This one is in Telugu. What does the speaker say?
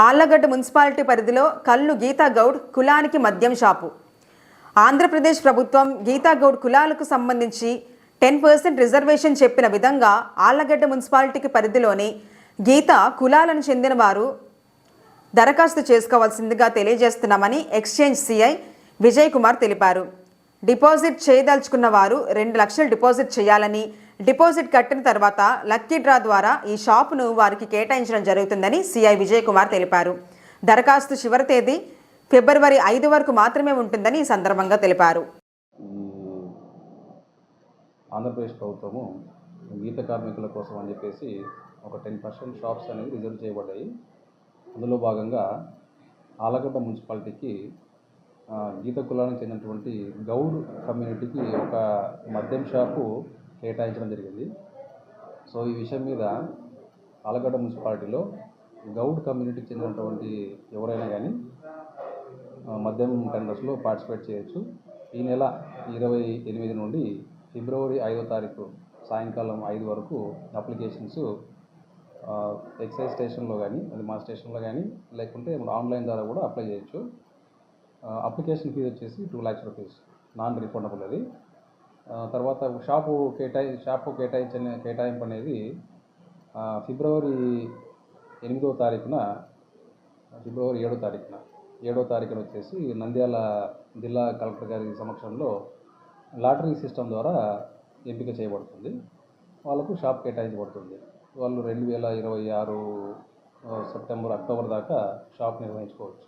ఆళ్ళగడ్డ మున్సిపాలిటీ పరిధిలో కల్లు గీతా గౌడ్ కులానికి మద్యం షాపు. ఆంధ్రప్రదేశ్ ప్రభుత్వం గీతా గౌడ్ కులాలకు సంబంధించి టెన్ పర్సెంట్ రిజర్వేషన్ చెప్పిన విధంగా ఆళ్ళగడ్డ మున్సిపాలిటీకి పరిధిలోని గీత కులాలను చెందిన వారు దరఖాస్తు చేసుకోవాల్సిందిగా తెలియజేస్తున్నామని ఎక్స్చేంజ్ సిఐ విజయ్ కుమార్ తెలిపారు. డిపాజిట్ చేయదలుచుకున్న వారు రెండు లక్షలు డిపాజిట్ చేయాలని డిపాజిట్ కట్టిన తర్వాత లక్కీ డ్రా ద్వారా ఈ షాపును వారికి కేటాయించడం జరుగుతుందని సిఐ విజయ్ కుమార్ తెలిపారు. దరఖాస్తు చివరి తేదీ ఫిబ్రవరి ఐదు వరకు మాత్రమే ఉంటుందని ఈ సందర్భంగా తెలిపారు. ఆంధ్రప్రదేశ్ ప్రభుత్వము గీత కార్మికుల కోసం అని చెప్పేసి ఒక టెన్ పర్సెంట్ షాప్స్ అనేవి రిజర్వ్ చేయబడ్డాయి. అందులో భాగంగా ఆలగడ్డ మున్సిపాలిటీకి గీత కులానికి చెందినటువంటి గౌడ్ కమ్యూనిటీకి ఒక మద్యం షాపు కేటాయించడం జరిగింది. సో ఈ విషయం మీద ఆలగడ్డ మున్సిపాలిటీలో గౌడ్ కమ్యూనిటీకి చెందినటువంటి ఎవరైనా కానీ మద్యం టెండర్స్లో పార్టిసిపేట్ చేయొచ్చు. ఈ నెల ఇరవై ఎనిమిది నుండి ఫిబ్రవరి ఐదో తారీఖు సాయంకాలం ఐదు వరకు అప్లికేషన్స్ ఎక్సైజ్ స్టేషన్లో కానీ అది మా స్టేషన్లో కానీ లేకుంటే ఆన్లైన్ ద్వారా కూడా అప్లై చేయొచ్చు. అప్లికేషన్ ఫీజు వచ్చేసి two lakhs rupees non refundable అది. తర్వాత షాపు కేటాయి షాపు కేటాయించిన కేటాయింపు అనేది ఫిబ్రవరి ఎనిమిదో తారీఖున ఫిబ్రవరి ఏడో తారీఖున ఏడో తారీఖున వచ్చేసి నంద్యాల జిల్లా కలెక్టర్ గారి సమక్షంలో లాటరీ సిస్టమ్ ద్వారా ఎంపిక చేయబడుతుంది. వాళ్ళకు షాప్ కేటాయించబడుతుంది. వాళ్ళు రెండు వేల ఇరవై ఆరు సెప్టెంబర్ అక్టోబర్ దాకా షాప్ నిర్వహించుకోవచ్చు.